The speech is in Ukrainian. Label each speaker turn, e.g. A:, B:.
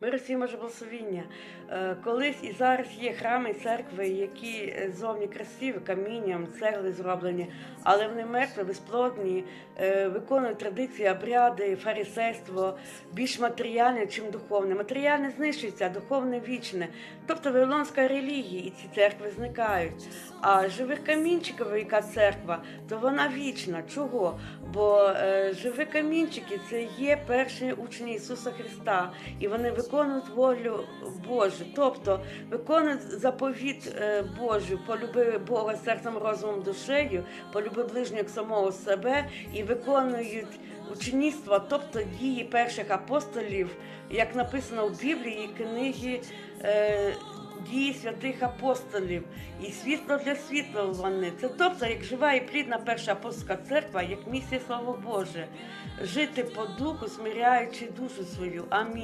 A: Мир всім може благословіння. Е, Колись і зараз є храми і церкви, які е, зовні красиві, камінням, цегли зроблені, але вони мертві, безплодні, е, виконують традиції, обряди, фарисейство, більш матеріальне, чим духовне. Матеріальне знищується, а духовне вічне. Тобто вавилонська релігія, і ці церкви зникають. А живих камінчиків, яка церква, то вона вічна. Чого? Бо живі камінчики це є перші учні Ісуса Христа, і вони виконують волю Божу, тобто виконують заповіт е, Божу, полюби Бога серцем, розумом, душею, полюби ближнього самого себе і виконують учнівство, тобто дії перших апостолів, як написано в Біблії, книги. Е, Дії святих апостолів і світло для світла вони. Це тобто, як жива і плідна перша апостольська церква, як місія слава Боже, жити по духу, смиряючи душу свою. Амінь.